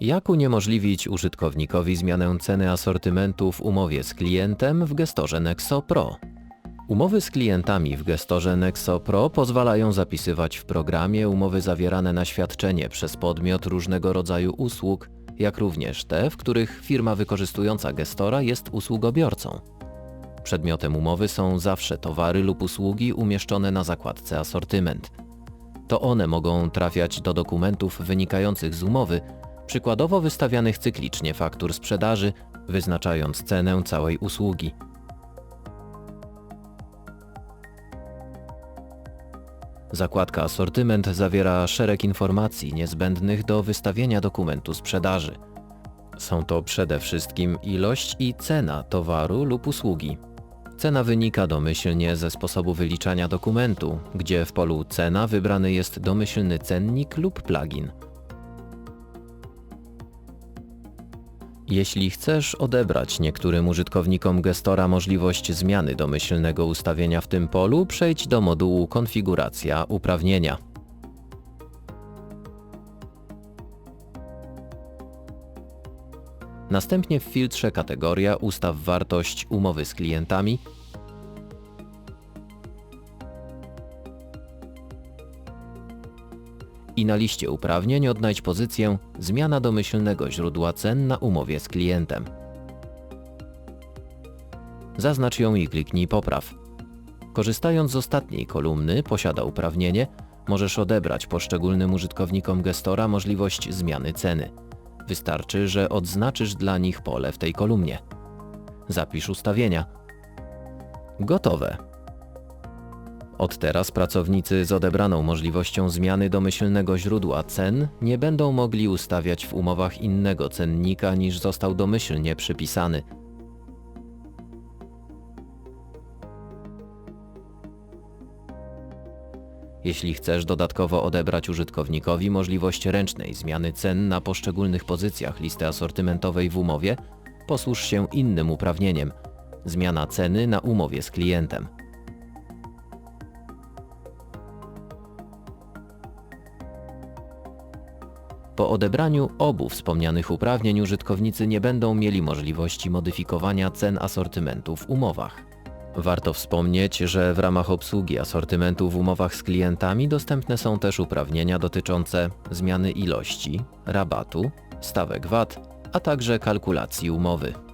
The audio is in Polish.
Jak uniemożliwić użytkownikowi zmianę ceny asortymentu w umowie z klientem w gestorze Nexo Pro? Umowy z klientami w gestorze Nexo Pro pozwalają zapisywać w programie umowy zawierane na świadczenie przez podmiot różnego rodzaju usług, jak również te, w których firma wykorzystująca gestora jest usługobiorcą. Przedmiotem umowy są zawsze towary lub usługi umieszczone na zakładce asortyment. To one mogą trafiać do dokumentów wynikających z umowy, przykładowo wystawianych cyklicznie faktur sprzedaży, wyznaczając cenę całej usługi. Zakładka asortyment zawiera szereg informacji niezbędnych do wystawienia dokumentu sprzedaży. Są to przede wszystkim ilość i cena towaru lub usługi. Cena wynika domyślnie ze sposobu wyliczania dokumentu, gdzie w polu cena wybrany jest domyślny cennik lub plugin. Jeśli chcesz odebrać niektórym użytkownikom gestora możliwość zmiany domyślnego ustawienia w tym polu, przejdź do modułu Konfiguracja uprawnienia. Następnie w filtrze kategoria ustaw wartość umowy z klientami i na liście uprawnień odnajdź pozycję Zmiana domyślnego źródła cen na umowie z klientem. Zaznacz ją i kliknij Popraw. Korzystając z ostatniej kolumny Posiada uprawnienie, możesz odebrać poszczególnym użytkownikom gestora możliwość zmiany ceny. Wystarczy, że odznaczysz dla nich pole w tej kolumnie. Zapisz ustawienia. Gotowe. Od teraz pracownicy z odebraną możliwością zmiany domyślnego źródła cen nie będą mogli ustawiać w umowach innego cennika niż został domyślnie przypisany. Jeśli chcesz dodatkowo odebrać użytkownikowi możliwość ręcznej zmiany cen na poszczególnych pozycjach listy asortymentowej w umowie, posłuż się innym uprawnieniem zmiana ceny na umowie z klientem. Po odebraniu obu wspomnianych uprawnień użytkownicy nie będą mieli możliwości modyfikowania cen asortymentu w umowach. Warto wspomnieć, że w ramach obsługi asortymentu w umowach z klientami dostępne są też uprawnienia dotyczące zmiany ilości, rabatu, stawek VAT, a także kalkulacji umowy.